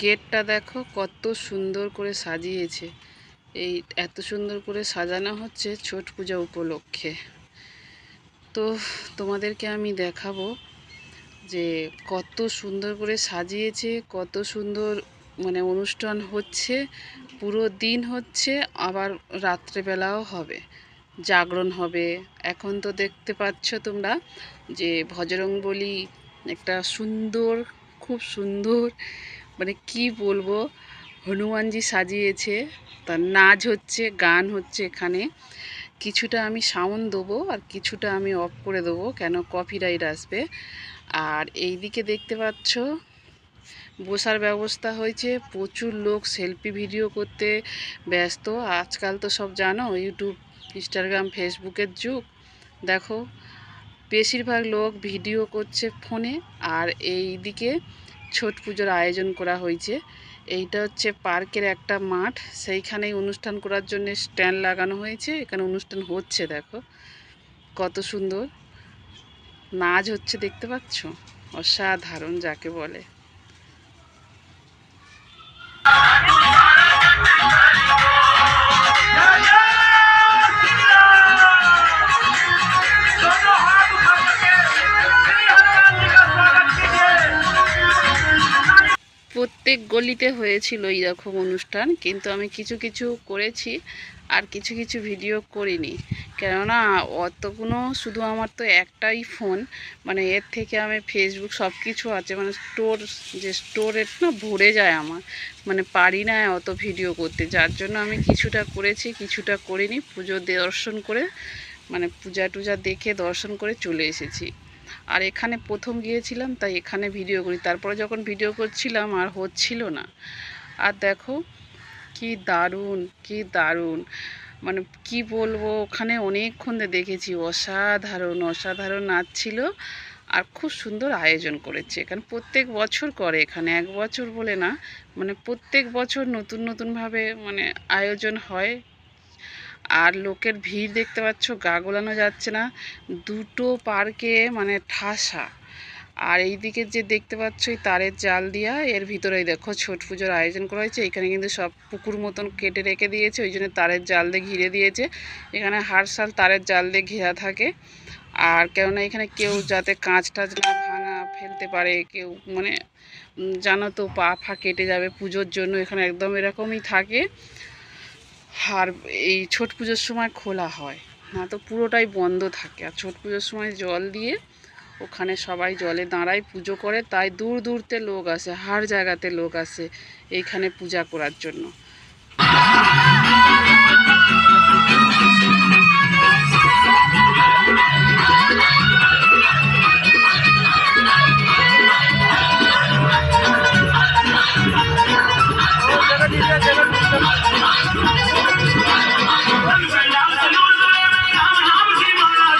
গেটটা দেখো কত সুন্দর করে সাজিয়েছে। এই এত সুন্দর করে সাজানো হচ্ছে ছট পূজা উপলক্ষে। তো তোমাদেরকে আমি দেখাবো যে কত সুন্দর করে সাজিয়েছে, কত সুন্দর মানে অনুষ্ঠান হচ্ছে, পুরো দিন হচ্ছে, আবার রাত্রেবেলাও হবে, জাগরণ হবে। এখন তো দেখতে পাচ্ছ তোমরা যে ভজরং বলি একটা সুন্দর, খুব সুন্দর মানে কি বলব? হনুমানজি সাজিয়েছে, তার নাচ হচ্ছে, গান হচ্ছে এখানে। কিছুটা আমি সাউন্ড দেবো আর কিছুটা আমি অফ করে দেবো, কেন কপিরাইট আসবে। আর এই দিকে দেখতে পাচ্ছ, বসার ব্যবস্থা হয়েছে, প্রচুর লোক সেলফি ভিডিও করতে ব্যস্ত। আজকাল তো সব জানো ইউটিউব ইনস্টাগ্রাম ফেসবুকের যুগ। দেখো, বেশিরভাগ লোক ভিডিও করছে ফোনে আর এই দিকে ছট পুজোর আয়োজন করা হয়েছে। এইটা হচ্ছে পার্কের একটা মাঠ। সেইখানেই অনুষ্ঠান করার জন্য স্ট্যান্ড লাগানো হয়েছে। এখানে অনুষ্ঠান হচ্ছে, দেখো। কত সুন্দর। নাচ হচ্ছে, দেখতে পাচ্ছ? অসাধারণ, যাকে বলে। প্রত্যেক গলিতে হয়েছিল এইরকম অনুষ্ঠান, কিন্তু আমি কিছু কিছু করেছি আর কিছু কিছু ভিডিও করিনি। কেননা অতগুলো শুধু আমার তো একটাই ফোন মানে এর থেকে আমি ফেসবুক সব কিছু আছে মানে স্টোর যে স্টোরের না ভরে যায় আমার মানে পারি না অত ভিডিও করতে। যার জন্য আমি কিছুটা করেছি, কিছুটা করিনি। পুজো দর্শন করে মানে পূজা টুজা দেখে দর্শন করে চলে এসেছি। আর এখানে প্রথম গিয়েছিলাম, তাই এখানে ভিডিও করি। তারপরে যখন ভিডিও করছিলাম, আর হচ্ছিল না। আর দেখো, কি দারুণ কি দারুণ। মানে কি বলব, ওখানে অনেকক্ষণ দেখেছি, অসাধারণ অসাধারণ নাচ ছিল। আর খুব সুন্দর আয়োজন করেছে। এখানে প্রত্যেক বছর করে, এখানে এক বছর বলে না মানে প্রত্যেক বছর নতুন, নতুনভাবে মানে আয়োজন হয়। আর লোকের ভিড় দেখতে পাচ্ছ, গা গোলানো যাচ্ছে না। দুটো পার্কে মানে ঠাসা। আর এই দিকে যে দেখতে পাচ্ছ, এই তারের জাল দিয়া এর ভিতরেই দেখো ছট পুজোর আয়োজন করা হয়েছে। এখানে কিন্তু সব পুকুর মতন কেটে রেখে দিয়েছে, ওই জন্য তারের জাল দিয়ে ঘিরে দিয়েছে। এখানে হার সাল তারের জাল দিয়ে ঘেরা থাকে। আর কেননা এখানে কেউ যাতে কাঁচ টাচ না ভাঙা ফেলতে পারে, কেউ মানে জানো তো পা ফা কেটে যাবে পুজোর জন্য, এখানে একদম এরকমই থাকে। আর এই ছট পুজোর সময় খোলা হয়। না তো পুরোটাই বন্ধ থাকে। আর ছট পুজোর সময় জল দিয়ে ওখানে সবাই জলে দাঁড়ায়, পুজো করে। তাই দূর দূরতে লোক আসে, হার জায়গাতে লোক আসে এইখানে পূজা করার জন্য।